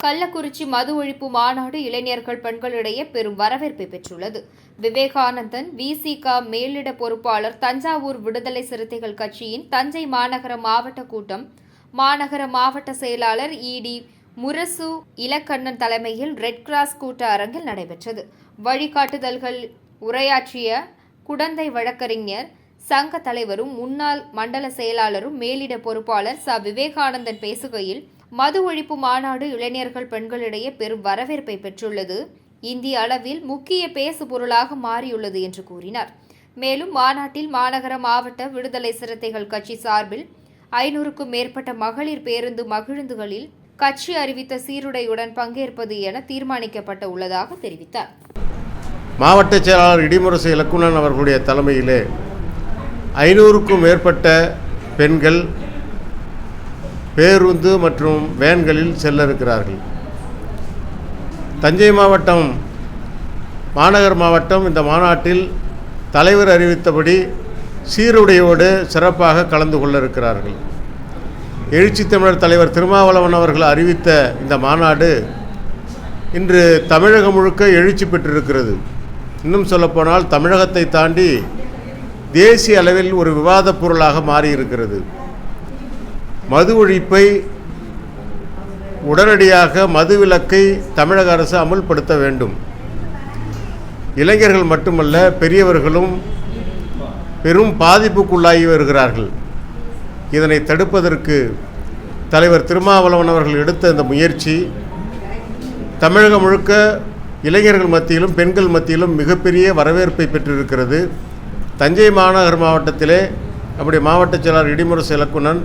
கள்ளக்குறிச்சி மது ஒழிப்பு மாநாடு இளைஞர்கள் பெண்களிடையே பெரும் வரவேற்பை பெற்றுள்ளது. விவேகானந்தன் விசிக மேலிட பொறுப்பாளர் தஞ்சாவூர் விடுதலை சிறுத்தைகள் கட்சியின் தஞ்சை மாநகர மாவட்ட கூட்டம் மாநகர மாவட்ட செயலாளர் இடி முரசு இலக்கண்ணன் தலைமையில் ரெட் கிராஸ் கூட்ட அரங்கில் நடைபெற்றது. வழிகாட்டுதல்கள் உரையாற்றிய குடந்தை வழக்கறிஞர் சங்க தலைவரும் முன்னாள் மண்டல செயலாளரும் மேலிட பொறுப்பாளர் ச. விவேகானந்தன் பேசுகையில் மது ஒழிப்பு மாநாடு இளைஞர்கள் பெண்களிடையே பெரும் வரவேற்பை பெற்றுள்ளது. இந்திய அளவில் முக்கிய பேசு பொருளாக மாறியுள்ளது என்று கூறினார். மேலும் மாநாட்டில் மாநகர மாவட்ட விடுதலை சிறுத்தைகள் கட்சி சார்பில் ஐநூறுக்கும் மேற்பட்ட மகளிர் பேருந்து மகிழுந்துகளில் கட்சி அறிவித்த சீருடையுடன் பங்கேற்பது என தீர்மானிக்கப்பட்ட உள்ளதாக தெரிவித்தார். மாவட்ட செயலாளர் இடிமுரசு இலக்குணன் அவர்களுடைய தலைமையிலே ஐநூறுக்கும் மேற்பட்ட பெண்கள் பேருந்து மற்றும் வேன்களில் செல்ல இருக்கிறார்கள் தஞ்சை மாவட்டம் மாநகர் மாவட்டம் இந்த மாநாட்டில் தலைவர் அறிவித்தபடி சீருடையோடு சிறப்பாக கலந்து கொள்ள இருக்கிறார்கள் எழுச்சி தமிழர் தலைவர் திருமாவளவன் அவர்கள் அறிவித்த இந்த மாநாடு இன்று தமிழகம் முழுக்க எழுச்சி பெற்றிருக்கிறது. இன்னும் சொல்லப்போனால் தமிழகத்தை தாண்டி தேசிய அளவில் ஒரு விவாதப் பொருளாக மாறியிருக்கிறது. மது ஒழிப்பை உடனடியாக மது விலக்கை தமிழக அரசு அமுல்படுத்த வேண்டும். இளைஞர்கள் மட்டுமல்ல பெரியவர்களும் பெரும் பாதிப்புக்குள்ளாகி வருகிறார்கள். இதனை தடுப்பதற்கு தலைவர் திருமாவளவன் அவர்கள் எடுத்த இந்த முயற்சி தமிழகம் முழுக்க இளைஞர்கள் மத்தியிலும் பெண்கள் மத்தியிலும் மிகப்பெரிய வரவேற்பை பெற்றிருக்கிறது. தஞ்சை மாநகர் மாவட்டத்திலே நம்முடைய மாவட்ட செயலாளர் இடிமுரசு இலக்குணன்